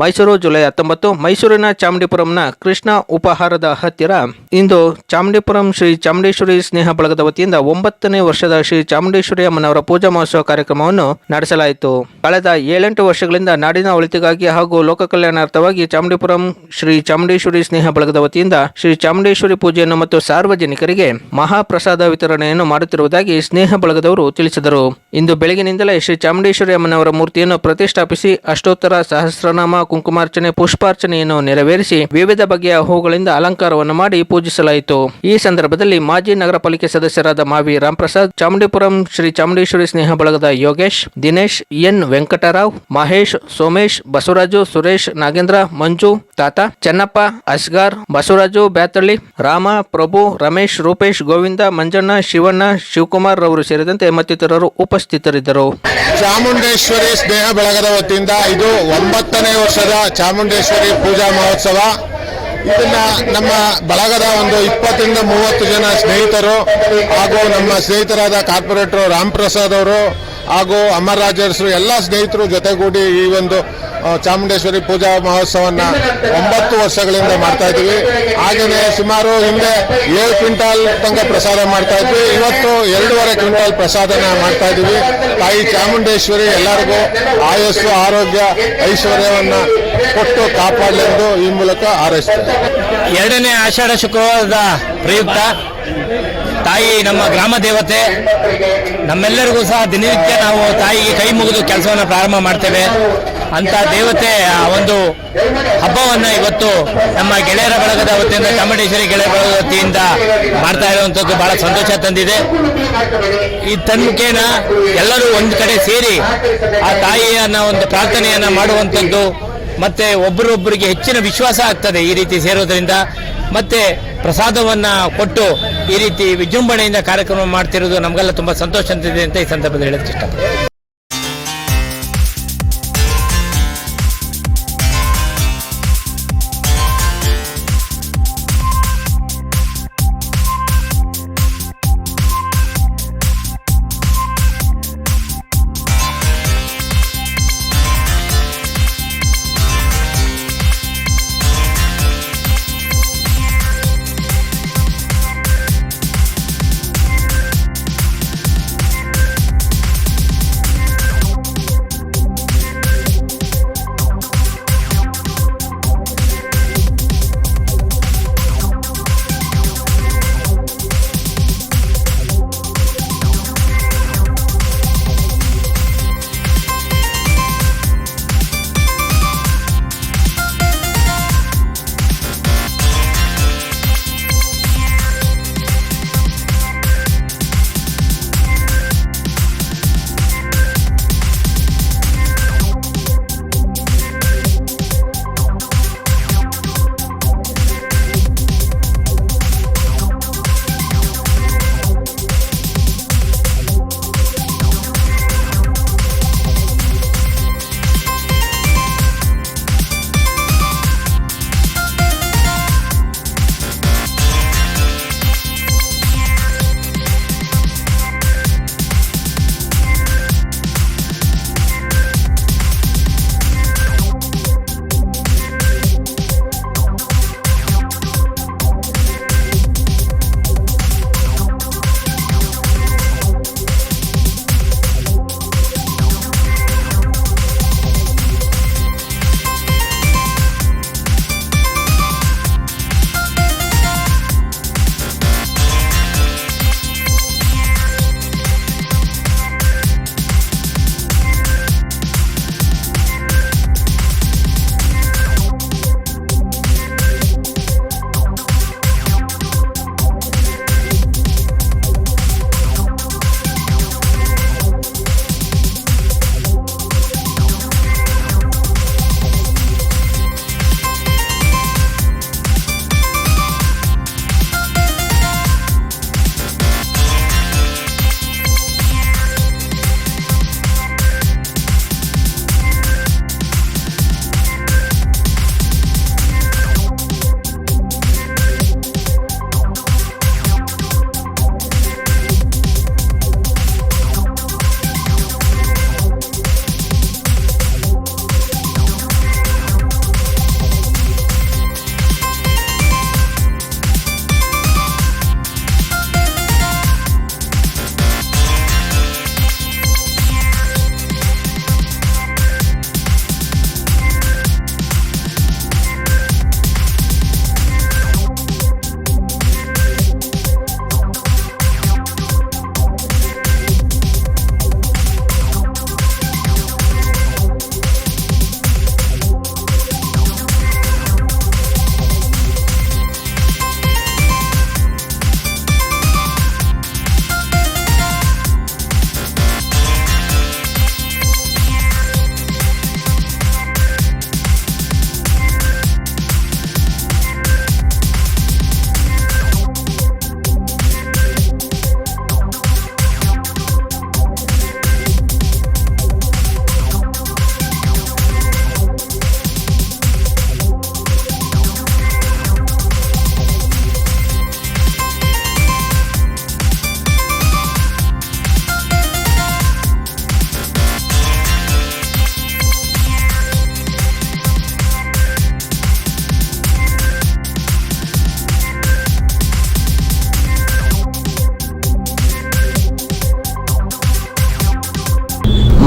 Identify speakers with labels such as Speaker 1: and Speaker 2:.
Speaker 1: Mysuru July ಹತ್ತೊಂಬತ್ತು ಮೈಸೂರಿನ ಚಾಮುಂಡಿಪುರಂನ ಕೃಷ್ಣ ಉಪಹಾರದ ಹತ್ತಿರ ಇಂದು ಚಾಮುಂಡಿಪುರಂ ಶ್ರೀ ಚಾಮುಂಡೇಶ್ವರಿ ಸ್ನೇಹ ಬಳಗದ ವತಿಯಿಂದ ಒಂಬತ್ತನೇ ವರ್ಷದ ಶ್ರೀ ಚಾಮುಂಡೇಶ್ವರಿ ಅಮ್ಮನವರ ಪೂಜಾ ಮಹೋತ್ಸವ ಕಾರ್ಯಕ್ರಮವನ್ನು ನಡೆಸಲಾಯಿತು. ಕಳೆದ ಏಳೆಂಟು ವರ್ಷಗಳಿಂದ ನಾಡಿನ ಒಳಿತಿಗಾಗಿ ಹಾಗೂ ಲೋಕ ಕಲ್ಯಾಣಾರ್ಥವಾಗಿ ಚಾಮುಂಡಿಪುರಂ ಶ್ರೀ ಚಾಮುಂಡೇಶ್ವರಿ ಸ್ನೇಹ ಬಳಗದ ವತಿಯಿಂದ ಶ್ರೀ ಚಾಮುಂಡೇಶ್ವರಿ ಪೂಜೆಯನ್ನು ಮತ್ತು ಸಾರ್ವಜನಿಕರಿಗೆ ಮಹಾಪ್ರಸಾದ ವಿತರಣೆಯನ್ನು ಮಾಡುತ್ತಿರುವುದಾಗಿ ಸ್ನೇಹ ಬಳಗದವರು ತಿಳಿಸಿದರು. ಇಂದು ಬೆಳಗಿನಿಂದಲೇ ಶ್ರೀ ಚಾಮುಂಡೇಶ್ವರಿ ಅಮ್ಮನವರ ಮೂರ್ತಿಯನ್ನು ಪ್ರತಿಷ್ಠಾಪಿಸಿ ಅಷ್ಟೋತ್ತರ ಸಹಸ್ರನಾಮ ಕುಂಕುಮಾರ್ಚನೆ, ಪುಷ್ಪಾರ್ಚನೆಯನ್ನು ನೆರವೇರಿಸಿ ವಿವಿಧ ಬಗೆಯ ಹೂಗಳಿಂದ ಅಲಂಕಾರವನ್ನು ಮಾಡಿ ಪೂಜಿಸಲಾಯಿತು. ಈ ಸಂದರ್ಭದಲ್ಲಿ ಮಾಜಿ ನಗರ ಪಾಲಿಕೆ ಸದಸ್ಯರಾದ ಮಾವಿ ರಾಮ್ಪ್ರಸಾದ್, ಚಾಮುಂಡಿಪುರಂ ಶ್ರೀ ಚಾಮುಂಡೇಶ್ವರಿ ಸ್ನೇಹ ಬಳಗದ ಯೋಗೇಶ್, ದಿನೇಶ್, ಎನ್ ವೆಂಕಟರಾವ್, ಮಹೇಶ್, ಸೋಮೇಶ್, ಬಸವರಾಜು, ಸುರೇಶ್, ನಾಗೇಂದ್ರ, ಮಂಜು, ತಾತ, ಚೆನ್ನಪ್ಪ, ಅಸ್ಗಾರ್, ಬಸವರಾಜು, ಬ್ಯಾತಳ್ಳಿ, ರಾಮ, ಪ್ರಭು, ರಮೇಶ್, ರೂಪೇಶ್, ಗೋವಿಂದ, ಮಂಜಣ್ಣ, ಶಿವಣ್ಣ, ಶಿವಕುಮಾರ್ ರವರು ಸೇರಿದಂತೆ ಮತ್ತಿತರರು ಉಪಸ್ಥಿತರಿದ್ದರು.
Speaker 2: ಚಾಮುಂಡೇಶ್ವರಿ ಸ್ನೇಹ ಬಳಗದ ವತಿಯಿಂದ ಇದು ಒಂಬತ್ತನೇ ವರ್ಷದ ಚಾಮುಂಡೇಶ್ವರಿ ಪೂಜಾ ಮಹೋತ್ಸವ. ಇದನ್ನ ನಮ್ಮ ಬಳಗದ ಒಂದು ಇಪ್ಪತ್ತರಿಂದ ಮೂವತ್ತು ಜನ ಸ್ನೇಹಿತರು ಹಾಗೂ ನಮ್ಮ ಸ್ನೇಹಿತರಾದ ಕಾರ್ಪೊರೇಟರ್ ರಾಮ್ ಪ್ರಸಾದ್ ಅವರು ಹಾಗೂ ಅಮರ್ ರಾಜರ್ಸರು ಎಲ್ಲ ಸ್ನೇಹಿತರು ಜೊತೆಗೂಡಿ ಈ ಒಂದು ಚಾಮುಂಡೇಶ್ವರಿ ಪೂಜಾ ಮಹೋತ್ಸವನ್ನ ಒಂಬತ್ತು ವರ್ಷಗಳಿಂದ ಮಾಡ್ತಾ ಇದ್ದೀವಿ. ಹಾಗೆಯೇ ಸುಮಾರು ಹಿಂದೆ ಏಳು ಕ್ವಿಂಟಾಲ್ ತಂಗ ಪ್ರಸಾದ ಮಾಡ್ತಾ ಇದ್ವಿ. ಇವತ್ತು ಎರಡೂವರೆ ಕ್ವಿಂಟಾಲ್ ಪ್ರಸಾದನ ಮಾಡ್ತಾ ಇದ್ದೀವಿ. ತಾಯಿ ಚಾಮುಂಡೇಶ್ವರಿ ಎಲ್ಲರಿಗೂ ಆಯಸ್ಸು, ಆರೋಗ್ಯ, ಐಶ್ವರ್ಯವನ್ನ ಕೊಟ್ಟು ಕಾಪಾಡಲೆಂದು ಈ ಮೂಲಕ ಹಾರೈಸ್ತಾರೆ
Speaker 3: ಎರಡನೇ ಆಷಾಢ ಶುಕ್ರವಾರದ ಪ್ರಯುಕ್ತ ತಾಯಿ ನಮ್ಮ ಗ್ರಾಮ ದೇವತೆ, ನಮ್ಮೆಲ್ಲರಿಗೂ ಸಹ ದಿನನಿತ್ಯ ನಾವು ತಾಯಿಗೆ ಕೈ ಮುಗಿದು ಕೆಲಸವನ್ನು ಪ್ರಾರಂಭ ಮಾಡ್ತೇವೆ. ಅಂತ ದೇವತೆ ಆ ಒಂದು ಹಬ್ಬವನ್ನ ಇವತ್ತು ನಮ್ಮ ಗೆಳೆಯರ ಬಳಗದ ವತಿಯಿಂದ, ಚಾಮುಂಡೇಶ್ವರಿ ಗೆಳೆಯರ ಬಳಗದ ವತಿಯಿಂದ ಮಾಡ್ತಾ ಇರುವಂತದ್ದು ಬಹಳ ಸಂತೋಷ ತಂದಿದೆ. ಈ ತನ್ಮುಖೇನ ಎಲ್ಲರೂ ಒಂದು ಕಡೆ ಸೇರಿ ಆ ತಾಯಿಯನ್ನ ಒಂದು ಪ್ರಾರ್ಥನೆಯನ್ನ ಮಾಡುವಂಥದ್ದು, ಮತ್ತೆ ಒಬ್ಬರೊಬ್ಬರಿಗೆ ಹೆಚ್ಚಿನ ವಿಶ್ವಾಸ ಆಗ್ತದೆ ಈ ರೀತಿ ಸೇರೋದ್ರಿಂದ. ಮತ್ತೆ ಪ್ರಸಾದವನ್ನ ಕೊಟ್ಟು ಈ ರೀತಿ ವಿಜೃಂಭಣೆಯಿಂದ ಕಾರ್ಯಕ್ರಮ ಮಾಡ್ತಿರೋದು ನಮಗೆಲ್ಲ ತುಂಬಾ ಸಂತೋಷ ಅಂತಿದೆ ಅಂತ ಈ ಸಂದರ್ಭದಲ್ಲಿ ಹೇಳಕ್ಕೆ ಇಷ್ಟಪಡ್ತೀನಿ.